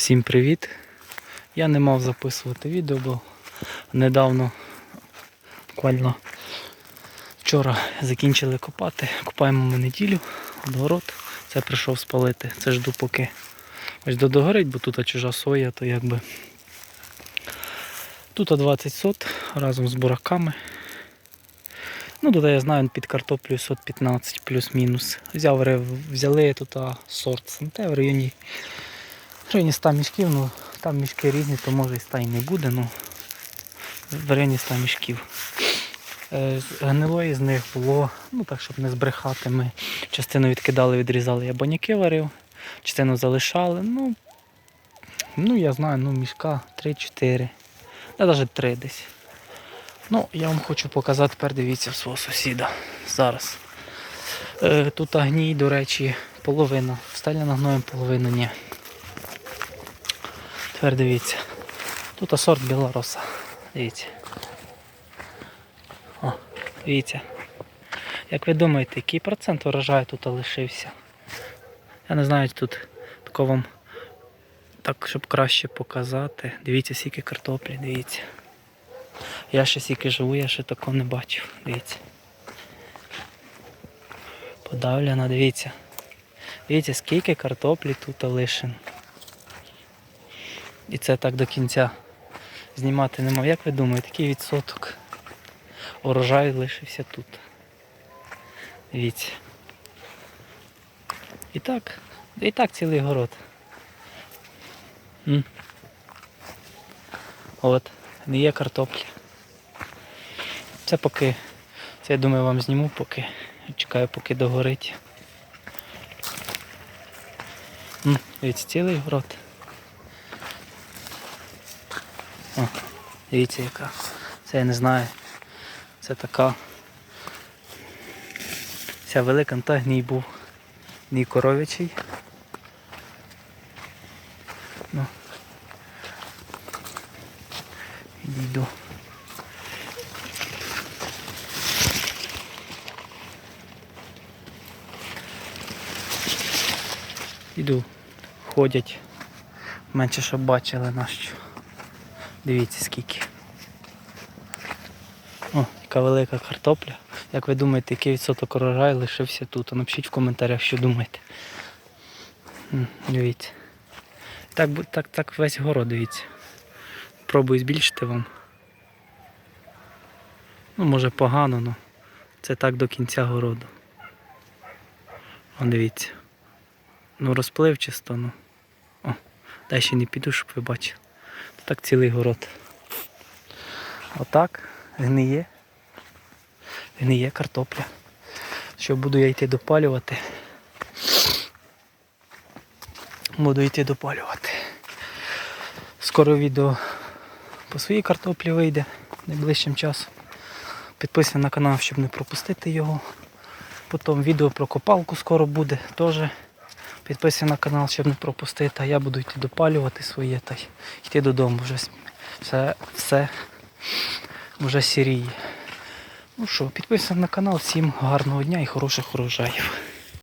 Всім привіт! Я не мав записувати відео, бо недавно, буквально вчора закінчили копати. Копаємо ми неділю, город. Це прийшов спалити. Це жду поки ось до догорить, бо тут чужа соя, то якби. Тут 20 сот разом з бураками. Ну, тут я знаю, під картоплю сот 15 плюс-мінус. Взяли тут сорт Санте в районі в районі 100 мішків, ну там мішки різні, то може і 100 і не буде, ну в районі 100 мішків. Е, з Гнилої них було, ну так, щоб не збрехати, ми частину відкидали, відрізали, я баняки варив, частину залишали, ну, ну я знаю, ну мішка 3-4, та навіть 3 десь. Ну, я вам хочу показати, тепер дивіться свого сусіда. Зараз. Е, тут гній, до речі, половина. Встеляна гноєм половина ні. Тепер дивіться. Тут асорт білороса. Дивіться. О, дивіться. Як ви думаєте, який процент урожаю тут лишився? Я не знаю, тут тако вам так, щоб краще показати. Дивіться, скільки картоплі, дивіться. Я ще скільки живу, я ще такого не бачив. Дивіться. Подавлено, дивіться. Дивіться, скільки картоплі тут лишено. І це так до кінця знімати не мав. Як ви думаєте, який відсоток урожаю лишився тут? Дивіться. І так, і так цілий город. М? От, не є картопля. Це поки, це я думаю вам зніму поки. Чекаю поки догорить. М, Дивіться, цілий город. О, дивіться яка. Це я не знаю. Це така. Ця велика та гній був. Гній коров'ячий. Ну. Відійду. Іду. Ходять. Менше щоб бачили нащо. Дивіться скільки. О, яка велика картопля. Як ви думаєте, який відсоток урожаю лишився тут? Напишіть в коментарях, що думаєте. Дивіться. Так, так, так весь город, дивіться. Пробую збільшити вам. Ну, може погано, але це так до кінця городу. О, дивіться. Ну розпливчасто, ну. О, дай ще не піду, щоб ви бачили. Так цілий город. Отак гниє. Гниє картопля. Що буду я йти допалювати. Буду йти допалювати. Скоро відео по своїй картоплі вийде найближчим часом. Підписуйся на канал, щоб не пропустити його. Потім відео про копалку скоро буде теж. Підписуйся на канал, щоб не пропустити, а я буду йти допалювати своє та йти додому. Вже все, все вже сіріє. Ну що, підписуйся на канал, всім гарного дня і хороших урожаїв.